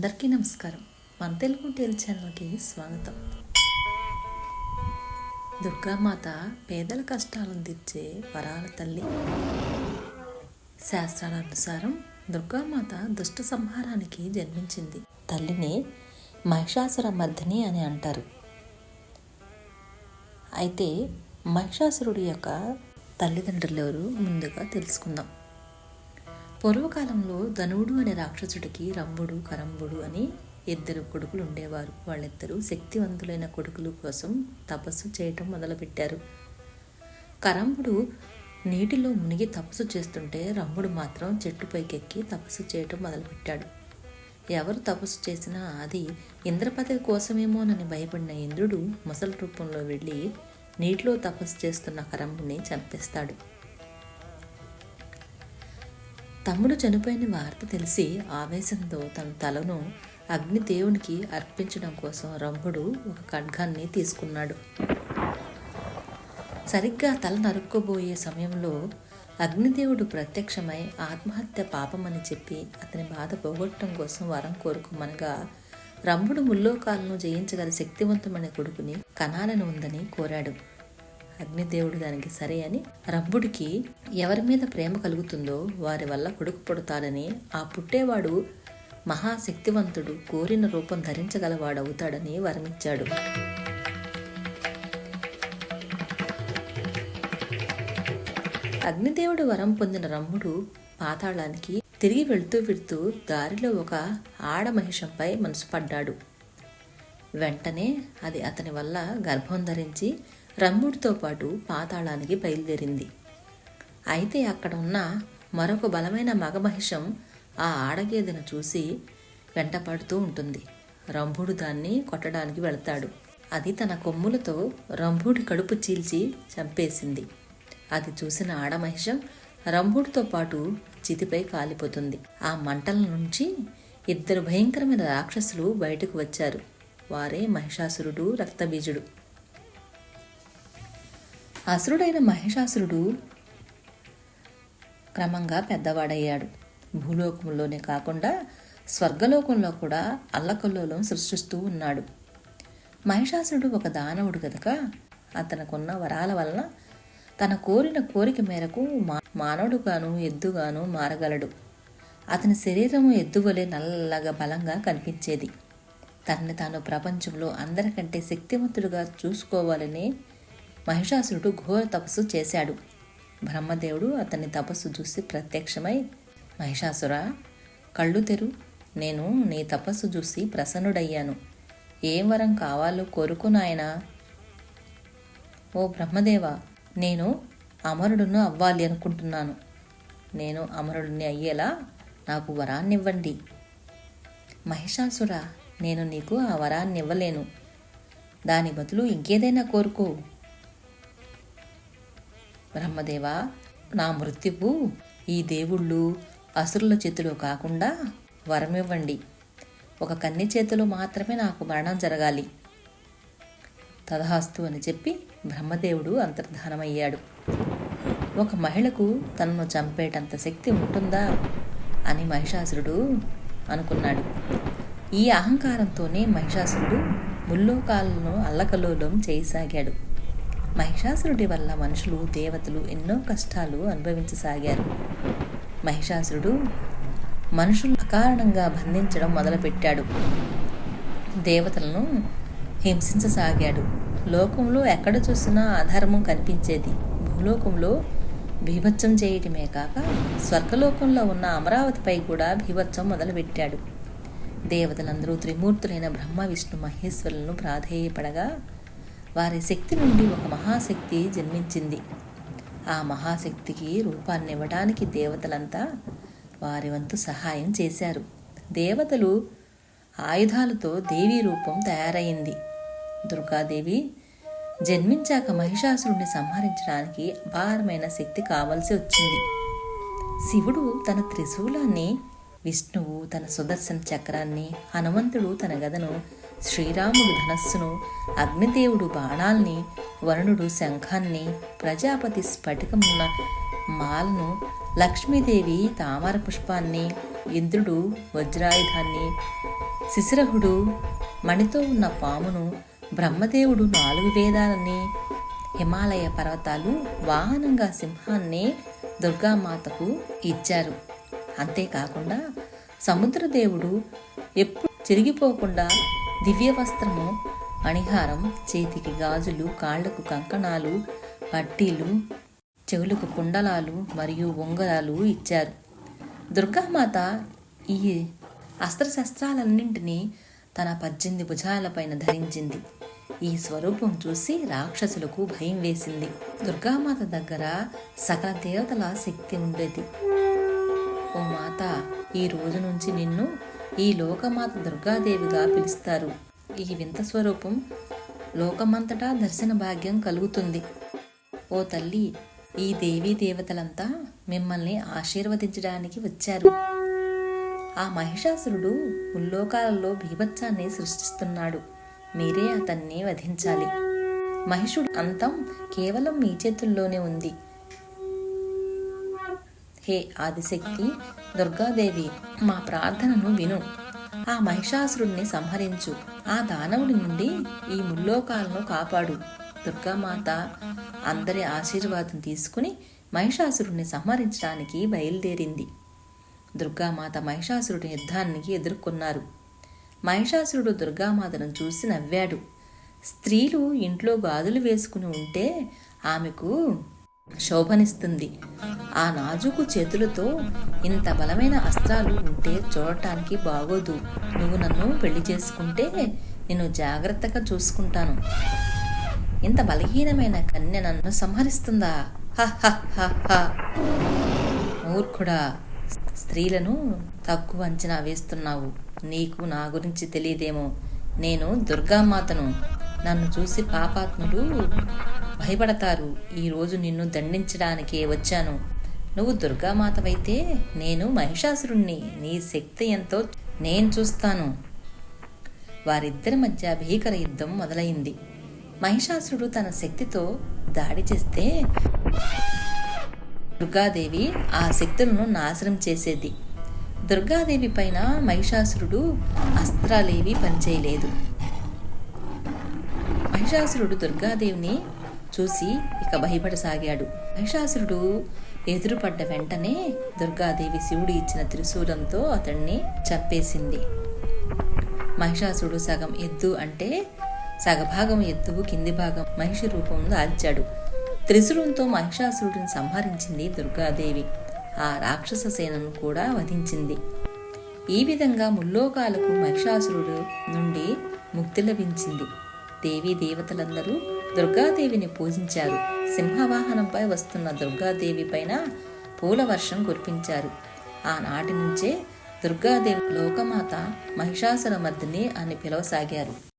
అందరికీ నమస్కారం. మన తెలుగు టేల్ ఛానల్కి స్వాగతం. దుర్గామాత పేదల కష్టాలను తీర్చే వరాల తల్లి. శాస్త్రాల అనుసారం దుర్గామాత దుష్ట సంహారానికి జన్మించింది. తల్లిని మహిషాసుర మర్దిని అని అంటారు. అయితే మహిషాసురుడి యొక్క తల్లిదండ్రులు ఎవరు? ముందుగా తెలుసుకుందాం. పూర్వకాలంలో ధనువుడు అనే రాక్షసుడికి రంభుడు కరంబుడు అని ఇద్దరు కొడుకులు ఉండేవారు. వాళ్ళిద్దరూ శక్తివంతులైన కొడుకుల కోసం తపస్సు చేయటం మొదలుపెట్టారు. కరంబుడు నీటిలో మునిగి తపస్సు చేస్తుంటే రంభుడు మాత్రం చెట్టు పైకెక్కి తపస్సు చేయటం మొదలుపెట్టాడు. ఎవరు తపస్సు చేసినా అది ఇంద్రపదవి కోసమేమోనని భయపడిన ఇంద్రుడు ముసలి రూపంలో వెళ్ళి నీటిలో తపస్సు చేస్తున్న కరంబుని చంపేస్తాడు. తమ్ముడు చనిపోయిన వార్త తెలిసి ఆవేశంతో తన తలను అగ్నిదేవునికి అర్పించడం కోసం రంభుడు ఒక ఖడ్గాన్ని తీసుకున్నాడు. సరిగ్గా తల నరుక్కోబోయే సమయంలో అగ్నిదేవుడు ప్రత్యక్షమై ఆత్మహత్య పాపమని చెప్పి అతని బాధ పోగొట్టడం కోసం వరం కోరుకోమనగా రంభుడు ముల్లోకాలను జయించగల శక్తివంతమైన కొడుకుని కణాలను ఉందని కోరాడు. అగ్నిదేవుడు దానికి సరే అని రబ్బుడికి ఎవరి మీద ప్రేమ కలుగుతుందో వారి వల్ల కొడుకు పుడతాడని ఆ పుట్టేవాడు మహాశక్తివంతుడు కోరిన రూపం ధరించగలవాడవుతాడని వరమిచ్చాడు అగ్నిదేవుడు వరం పొందిన రమ్ముడు పాతాళానికి తిరిగి వెళ్తూ వెళ్తూ దారిలో ఒక ఆడమహిషంపై మనసు పడ్డాడు. వెంటనే అది అతని వల్ల గర్భం ధరించి రంభుడితో పాటు పాతాళానికి బయలుదేరింది. అయితే అక్కడ ఉన్న మరొక బలమైన మగమహిషం ఆ ఆడగేదెను చూసి వెంటపడుతూ ఉంటుంది. రంభుడు దాన్ని కొట్టడానికి వెళతాడు. అది తన కొమ్ములతో రంభుడి కడుపు చీల్చి చంపేసింది. అది చూసిన ఆడమహిషం రంభుడితో పాటు చితిపై కాలిపోతుంది. ఆ మంటల నుంచి ఇద్దరు భయంకరమైన రాక్షసులు బయటకు వచ్చారు. వారే మహిషాసురుడు రక్తబీజుడు. అసురుడైన మహిషాసురుడు క్రమంగా పెద్దవాడయ్యాడు. భూలోకంలోనే కాకుండా స్వర్గలోకంలో కూడా అల్లకల్లోలం సృష్టిస్తూ ఉన్నాడు. మహిషాసురుడు ఒక దానవుడు కనుక అతనుకున్న వరాల వలన తన కోరిన కోరిక మేరకు మా మానవుడుగాను ఎద్దుగాను మారగలడు. అతని శరీరము ఎద్దువలే నల్లగా బలంగా కనిపించేది. తనని తాను ప్రపంచంలో అందరికంటే శక్తివంతుడుగా చూసుకోవాలని మహిషాసురుడు ఘోర తపస్సు చేశాడు. బ్రహ్మదేవుడు అతని తపస్సు చూసి ప్రత్యక్షమై మహిషాసుర కళ్ళు తెరు. నేను నీ తపస్సు చూసి ప్రసన్నుడయ్యాను. ఏం వరం కావాలో కోరుకునాయనా ఓ బ్రహ్మదేవ నేను అమరుడును అవ్వాలి అనుకుంటున్నాను. నేను అమరుడిని అయ్యేలా నాకు వరాన్నివ్వండి. మహిషాసుర నేను నీకు ఆ వరాన్ని ఇవ్వలేను దాని బదులు ఇంకేదైనా కోరుకో. బ్రహ్మదేవా నా మృత్యువు ఈ దేవుళ్ళు అసురుల చేతిలో కాకుండా వరమివ్వండి. ఒక కన్ని చేతిలో మాత్రమే నాకు మరణం జరగాలి. తదహాస్తు అని చెప్పి బ్రహ్మదేవుడు అంతర్ధానమయ్యాడు. ఒక మహిళకు తనను చంపేటంత శక్తి ఉంటుందా అని మహిషాసురుడు అనుకున్నాడు. ఈ అహంకారంతోనే మహిషాసురుడు ముల్లోకాలను అల్లకలోలం చేయసాగాడు. మహిషాసురుడి వల్ల మనుషులు దేవతలు ఎన్నో కష్టాలు అనుభవించసాగారు. మహిషాసురుడు మనుషులు అకారణంగా బంధించడం మొదలుపెట్టాడు. దేవతలను హింసించసాగాడు. లోకంలో ఎక్కడ చూసినా అధర్మం కనిపించేది. భూలోకంలో బీభత్సం చేయటమే కాక స్వర్గలోకంలో ఉన్న అమరావతిపై కూడా బీభత్సం మొదలుపెట్టాడు. దేవతలందరూ త్రిమూర్తులైన బ్రహ్మ విష్ణు మహేశ్వరులను ప్రాధేయపడగా వారి శక్తి నుండి ఒక మహాశక్తి జన్మించింది. ఆ మహాశక్తికి రూపాన్ని ఇవ్వడానికి దేవతలంతా వారి వంతు సహాయం చేశారు. దేవతలు ఆయుధాలతో దేవీ రూపం తయారైంది. దుర్గాదేవి జన్మించాక మహిషాసురుణ్ణి సంహరించడానికి అపారమైన శక్తి కావలసి వచ్చింది. శివుడు తన త్రిశూలాన్ని విష్ణువు తన సుదర్శన చక్రాన్ని హనుమంతుడు తన గదను శ్రీరాముడు ధనస్సును అగ్నిదేవుడు బాణాల్ని వరుణుడు శంఖాన్ని ప్రజాపతి స్ఫటికమున్న మాలను లక్ష్మీదేవి తామర పుష్పాన్ని ఇంద్రుడు వజ్రాయుధాన్ని శిశిరహుడు మణితో ఉన్న పామును బ్రహ్మదేవుడు నాలుగు వేదాలని హిమాలయ పర్వతాలు వాహనంగా సింహాన్ని దుర్గామాతకు ఇచ్చారు. అంతేకాకుండా సముద్రదేవుడు ఎప్పుడు చిరిగిపోకుండా దివ్య వస్త్రము అణిహారం చేతికి గాజులు కాళ్ళకు కంకణాలు పట్టీలు చెవులకు కుండలాలు మరియు ఉంగరాలు ఇచ్చారు. దుర్గామాత ఈ అస్త్రశస్త్రాలన్నింటినీ తన పద్దెనిమిది భుజాలపైన ధరించింది. ఈ స్వరూపం చూసి రాక్షసులకు భయం వేసింది. దుర్గామాత దగ్గర సకల దేవతల శక్తి ఉండేది. ఓ మాత ఈ రోజు నుంచి నిన్ను ఈ లోకమాత దుర్గాదేవిగా పిలుస్తారు. ఈ వింత స్వరూపం లోకమంతటా దర్శన భాగ్యం కలుగుతుంది. ఓ తల్లి ఈ దేవీ దేవతలంతా మిమ్మల్ని ఆశీర్వదించడానికి వచ్చారు. ఆ మహిషాసురుడు ఉల్లోకాలలో భీభత్సాన్ని సృష్టిస్తున్నాడు. మీరే అతన్ని వధించాలి. మహిషుడు అంతం కేవలం మీ చేతుల్లోనే ఉంది. హే ఆదిశక్తి దుర్గాదేవి మా ప్రార్థనను విను. ఆ మహిషాసురుడిని సంహరించు. ఆ దానవుడి నుండి ఈ ముల్లోకాలను కాపాడు. దుర్గామాత అందరి ఆశీర్వాదం తీసుకుని మహిషాసురుణ్ణి సంహరించడానికి బయలుదేరింది. దుర్గామాత మహిషాసురుడి యుద్ధానికి ఎదుర్కొన్నారు. మహిషాసురుడు దుర్గామాతను చూసి నవ్వాడు. స్త్రీలు ఇంట్లో గాజులు వేసుకుని ఉంటే ఆమెకు శోభనిస్తుంది ఆ నాజుకు చేతులతో ఇంత బలమైన అస్త్రాలు ఉంటే చూడటానికి బాగోదు. నువ్వు నన్ను పెళ్ళి చేసుకుంటే నేను జాగ్రత్తగా చూసుకుంటాను. ఇంత బలహీనమైన కన్య నన్ను సంహరిస్తుందా? హ హ హ హ. మూర్ఖుడా స్త్రీలను తక్కువ అంచనా వేస్తున్నావు. నీకు నా గురించి తెలియదేమో. నేను దుర్గామాతను. నన్ను చూసి పాపాత్ములు భయపడతారు. ఈరోజు నిన్ను దండించడానికే వచ్చాను. నువ్వు దుర్గామాతవైతే నేను మహిషాసురుణ్ణి. నీ శక్తి ఎంతో నేను చూస్తాను. వారిద్దరి మధ్య భీకర యుద్ధం మొదలైంది. మహిషాసురుడు తన శక్తితో దాడి చేస్తే దుర్గాదేవి ఆ శక్తులను నాశనం చేసేది. దుర్గాదేవి పైన మహిషాసురుడు అస్త్రాలేవి పనిచేయలేదు. మహిషాసురుడు దుర్గాదేవిని చూసి ఇక భయపడసాగాడు మహిషాసురుడు ఎదురుపడ్డ వెంటనే దుర్గాదేవి శివుడు ఇచ్చిన త్రిశూలంతో అతన్ని చంపేసింది. మహిషాసురుడు సగం ఎద్దు అంటే సగభాగం ఎద్దు కింది భాగం మహిషి రూపంలో దాల్చాడు త్రిశూలంతో మహిషాసురుడిని సంహరించింది దుర్గాదేవి. ఆ రాక్షస సేనను కూడా వధించింది. ఈ విధంగా ముల్లోకాలకు మహిషాసురుడు నుండి ముక్తి లభించింది. దేవీ దేవతలందరూ దుర్గాదేవిని పూజించారు. సింహవాహనంపై వస్తున్న దుర్గాదేవి పైన పూల వర్షం కురిపించారు. ఆనాటి నుంచే దుర్గాదేవి లోకమాత మహిషాసుర మర్దిని అని పిలవసాగారు.